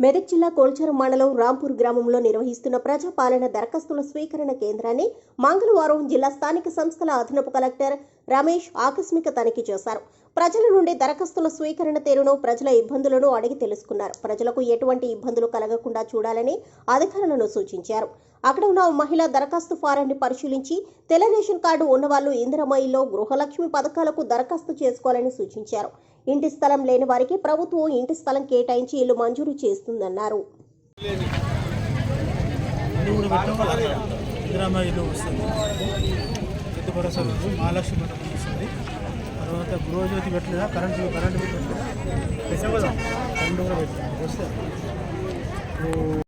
మెదక్ జిల్లా కోల్చరు మండలం రాంపూర్ గ్రామంలో నిర్వహిస్తున్న ప్రజాపాలన దరఖాస్తుల స్వీకరణ కేంద్రాన్ని మంగళవారం జిల్లా స్థానిక సంస్థల అదనపు కలెక్టర్ రమేష్ ఆకస్మిక తనిఖీ చేశారు. ప్రజల నుండి దరఖాస్తుల స్వీకరణ తీరును ప్రజల ఇబ్బందులను అడిగి తెలుసుకున్నారు. ప్రజలకు ఎటువంటి ఇబ్బందులు కలగకుండా చూడాలని అధికారులను సూచించారు. అక్కడ ఉన్న మహిళ దరఖాస్తు ఫారాన్ని పరిశీలించి తెల్ల రేషన్ కార్డు ఉన్నవాళ్ళు ఇందిరమయిలో గృహలక్ష్మి పథకాలకు దరఖాస్తు చేసుకోవాలని సూచించారు. ఇంటి స్థలం లేని వారికి ప్రభుత్వం ఇంటి స్థలం కేటాయించి ఇల్లు మంజూరు చేస్తుందన్నారు. తర్వాత గృహజ్యోతి పెట్టలేదా? కరెంటు కరెంటు బిల్ పెట్టలేదా? కరెంటు కూడా పెట్టలేదు వస్తే